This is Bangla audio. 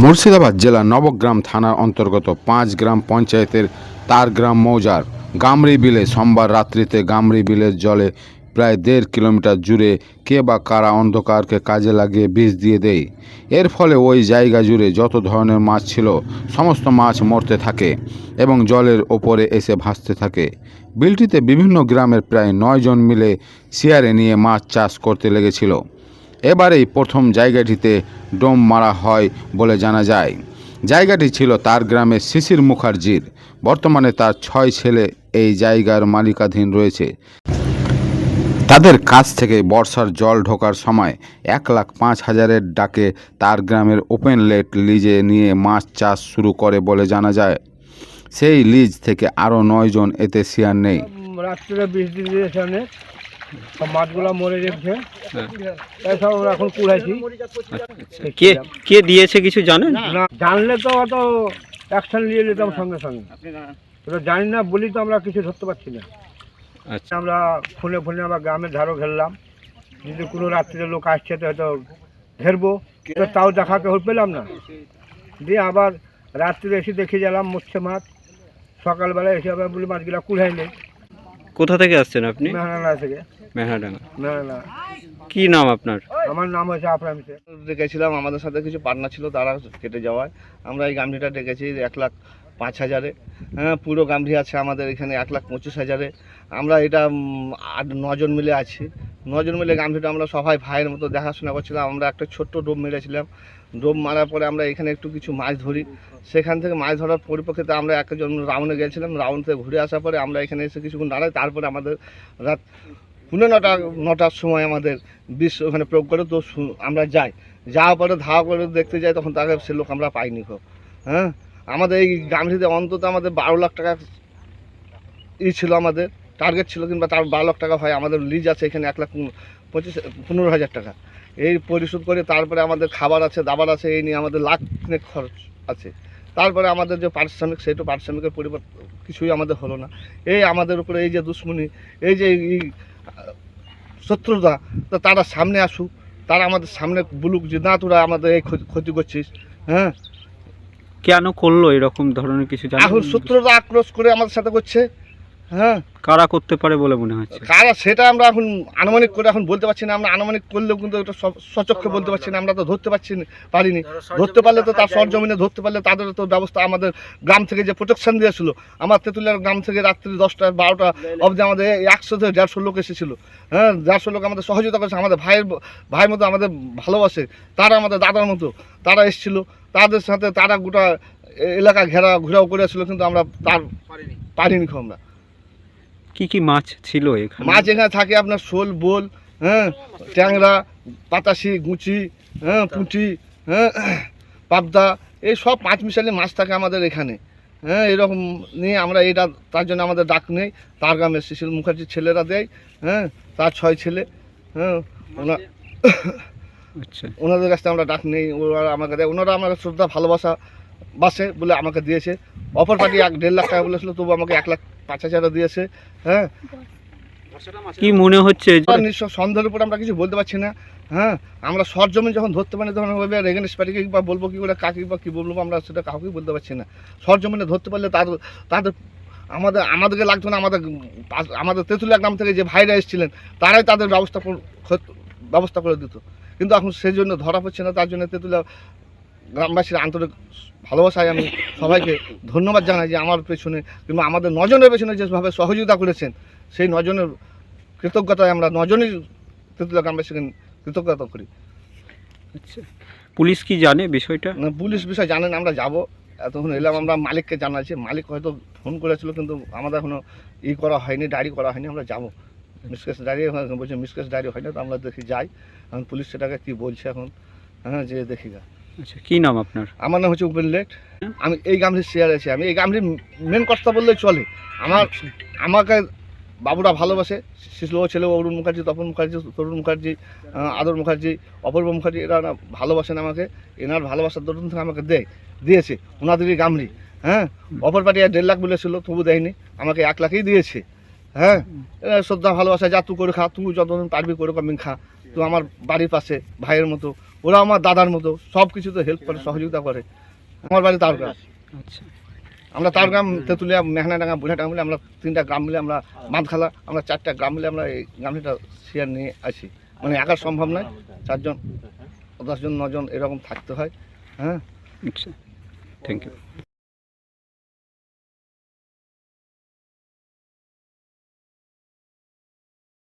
মুর্শিদাবাদ জেলা নবগ্রাম থানার অন্তর্গত পাঁচ গ্রাম পঞ্চায়েতের তারগ্রাম মৌজার গামরি বিলে সোমবার রাত্রিতে গামরি বিলের জলে প্রায় দেড় কিলোমিটার জুড়ে কে বা কারা অন্ধকারকে কাজে লাগিয়ে বিষ দিয়ে দেয়। এর ফলে ওই জায়গা জুড়ে যত ধরনের মাছ ছিল, সমস্ত মাছ মরতে থাকে এবং জলের ওপরে এসে ভাসতে থাকে। বিলটিতে বিভিন্ন গ্রামের প্রায় নয় জন মিলে শিয়ারে নিয়ে মাছ চাষ করতে লেগেছিল। এবারেই প্রথম জায়গাটিতে ডোম মারা হয় বলে জানা যায়। জায়গাটি ছিল তার গ্রামের শিশির মুখার্জির। বর্তমানে তার ছয় ছেলে এই জায়গার মালিকাধীন রয়েছে। তাদের কাছ থেকে বর্ষার জল ঢোকার সময় এক লাখ পাঁচ হাজারের ডাকে তার গ্রামের ওপেন লেট লিজে নিয়ে মাছ চাষ শুরু করে বলে জানা যায়। সেই লিজ থেকে আরও নয়জন এতে শেয়ার নেই। রাত্রে বৃষ্টি দিয়েছে অনেক সব মাছগুলো মরে যাচ্ছে তাই সব এখন কুড়াইছি। কে কে দিয়েছে কিছু জানেন? না জানলে তো অত অ্যাকশন নিয়ে নিতাম সঙ্গে সঙ্গে। জানি না বলি তো আমরা কিছু ধরতে পারছি না। আচ্ছা। আমরা ফোনে ফোনে আবার গ্রামের ধারও ঘেরলাম। যদি কোনো রাত্রিতে লোক আসছে তো হয়তো ঘেরবো। তাও দেখা কেউ পেলাম না। দিয়ে আবার রাত্রিতে এসে দেখে গেলাম মরছে মাছ। সকালবেলা এসে আবার বলি মাছগুলো কুড়াই নেই কোথা থেকে আসছেন আপনি? মেহানা থেকে। মেহাডাঙ্গা মেহানা কি নাম আপনার? আমার নাম হচ্ছে আফরাম শেখ ডেকেছিলাম আমাদের সাথে কিছু পার্টনার ছিল তারা কেটে যাওয়ায়। আমরা এই গামলিটা ডেকেছি এক লাখ পাঁচ হাজারে। হ্যাঁ পুরো গামলি আছে আমাদের এখানে এক লাখ পঁচিশ হাজারে। আমরা এটা আট, নজন মিলে আছি। নজন মিলে গামলিটা আমরা সবাই ভাইয়ের মতো দেখাশোনা করছিলাম। আমরা একটা ছোট্ট ডোব মেরেছিলাম। ডোব মারার পরে আমরা এখানে একটু কিছু মাছ ধরি। সেখান থেকে মাছ ধরার পরিপ্রেক্ষিতে আমরা একজন রাউন্ডে গেছিলাম। রাউন্ড থেকে ঘুরে আসার পরে আমরা এখানে এসে কিছুক্ষণ দাঁড়াই। তারপরে আমাদের রাত পনেরো নটা, নটার সময় আমাদের বিষ ওখানে প্রয়োগ করে তো আমরা যাই। যাওয়ার পরে ধাওয়া করে দেখতে যাই, তখন তাকে সে লোক আমরা পাইনি হ্যাঁ? আমাদের এই গামলিতে অন্তত আমাদের বারো লাখ টাকা ই ছিল আমাদের টার্গেট ছিল কিংবা তার বারো লাখ টাকা হয়, আমাদের লিজ আছে এখানে এক লাখ পঁচিশ, পনেরো হাজার টাকা। এই পরিশোধ করে তারপরে আমাদের খাবার আছে, দাবার আছে, এই নিয়ে আমাদের লাখ খরচ আছে। তারপরে আমাদের যে পারিশ্রমিক তো পারিশ্রমিকের পরিবর্তন কিছুই আমাদের হলো না। এই আমাদের উপরে এই যে দুশ্মনী, এই যে এই শত্রুতা, তো তারা সামনে আসুক, তারা আমাদের সামনে বলুক যে, না তোরা আমাদের এই ক্ষতি করছিস। হ্যাঁ? কেন করল এরকম ধরনের কিছু এখন শত্রুরা আক্রোশ করে আমাদের সাথে করছে। হ্যাঁ। কারা করতে পারে বলে মনে হচ্ছে? কারা সেটা আমরা এখন আনুমানিক করে এখন বলতে পারছি না আমরা আনুমানিক করলেও কিন্তু এটা স- সচক্ষে বলতে পারছি না আমরা তো ধরতে পারছি না পারিনি। ধরতে পারলে তো তার সরজমিনে ধরতে পারলে তাদের তো ব্যবস্থা আমাদের গ্রাম থেকে যে প্রোটেকশন দিয়েছিল আমার তেঁতুলিয়ার গ্রাম থেকে রাত্রি দশটা বারোটা অবধি আমাদের একশো থেকে দেড়শো লোক এসেছিল। হ্যাঁ দেড়শো লোক আমাদের সহযোগিতা করেছে আমাদের ভাইয়ের ভাইয়ের মতো আমাদের ভালোবাসে তারা আমাদের দাদার মতো তারা এসেছিল তাদের সাথে তারা গোটা এলাকা ঘেরা ঘোরাও করেছিল কিন্তু আমরা তার পারিনি খুব আমরা। কি কি মাছ ছিল এখানে? মাছ এখানে থাকে আপনার শোল বোল হ্যাঁ ট্যাংরা পাতাশি গুচি হ্যাঁ পুঁটি হ্যাঁ পাবদা এই সব পাঁচ মিশালি মাছ থাকে আমাদের এখানে। হ্যাঁ এরকম নিয়ে আমরা এটা তার জন্য আমাদের ডাক নেই। তার গ্রামের শিশির মুখার্জির ছেলেরা দেয় হ্যাঁ তার ছয় ছেলে হ্যাঁ ওনা আচ্ছা। ওনাদের কাছ থেকে আমরা ডাক নেই ওরা আমাকে দেয়। ওনারা আমাকে শ্রদ্ধা ভালোবাসা বাসে বলে আমাকে দিয়েছে। অপর পার্টি এক দেড় লাখ টাকা বলেছিল তবু আমাকে এক লাখ পাঁচ হাজারও দিয়েছে হ্যাঁ? কি মনে হচ্ছে? সন্দেহের উপর আমরা কিছু বলতে পারছি না হ্যাঁ? আমরা সরজমিন যখন ধরতে পারি তখন ওইভাবে রেগেন্স পার্টিকে বা বলব কি করে কাকে বা কী বলব আমরা সেটা কাউকেই বলতে পারছি না। সরজমিনে ধরতে পারলে তার তাদের আমাদের আমাদেরকে লাগতো না আমাদের আমাদের তেঁতুলিয়া গ্রাম থেকে যে ভাইরা এসেছিলেন তারাই তাদের ব্যবস্থা ব্যবস্থা করে দিত। কিন্তু এখন সেই জন্য ধরা পড়ছে না তার জন্য তেঁতুলিয়া গ্রামবাসীর আন্তরিক ভালোবাসায় আমি সবাইকে ধন্যবাদ জানাই যে আমার পেছনে কিংবা আমাদের নজনের পেছনে যেভাবে সহযোগিতা করেছেন সেই নজনের কৃতজ্ঞতায় আমরা নজনই তেঁতুলিয়া গ্রামবাসীকে কৃতজ্ঞতা করি। আচ্ছা। পুলিশ কি জানে বিষয়টা? না, পুলিশ বিষয় জানেন আমরা যাব। এতক্ষণ এলাম আমরা মালিককে জানাচ্ছি। মালিক হয়তো ফোন করেছিল কিন্তু আমাদের এখনও ই করা হয়নি ডায়েরি করা হয়নি আমরা যাব। মিসকেস ডায়েরি বলছে মিসকেস ডায়েরি হয় না তো আমরা দেখি যাই। এখন পুলিশ সেটাকে কী বলছে এখন? হ্যাঁ যে দেখি গা। আচ্ছা কি নাম আপনার? আমার নাম হচ্ছে উপেন লেট। আমি এই গামলির শেয়ার আছি। আমি এই গামলির মেন কথা বললেই চলে। আমার আমাকে বাবুরা ভালোবাসে। শিশু ছেলে অরুণ মুখার্জি তপন মুখার্জি তরুণ মুখার্জি আদর মুখার্জি অপূর্ব মুখার্জি এরা ভালোবাসেন আমাকে। এনার ভালোবাসার দরুন থেকে আমাকে দেয় দিয়েছে ওনাদেরই গামরি হ্যাঁ? অপর পার্টি আর দেড় লাখ বলেছিল তবু দেয়নি। আমাকে এক লাখই দিয়েছে। হ্যাঁ? এরা শ্রদ্ধা ভালোবাসা যা তুই করে খা তুই যতদিন পারবি করে কমিং খা। তুই আমার বাড়ির পাশে ভাইয়ের মতো ওরা আমার দাদার মতো সব কিছুতে হেল্প করে সহযোগিতা করে। আমার বাড়ি তারগ্রাম। আচ্ছা। আমরা তারগ্রাম তেঁতুলিয়া মেহনাডাঙ্গা বুড়াটাঙ্গা মিলে আমরা তিনটা গ্রাম মিলে আমরা মাদখালা আমরা চারটা গ্রাম মিলে আমরা এই গামলিটা শেয়ার নিয়ে আসি। মানে একা সম্ভব নয় চারজন দশজন নজন এরকম থাকতে হয় হ্যাঁ? আচ্ছা। Thank you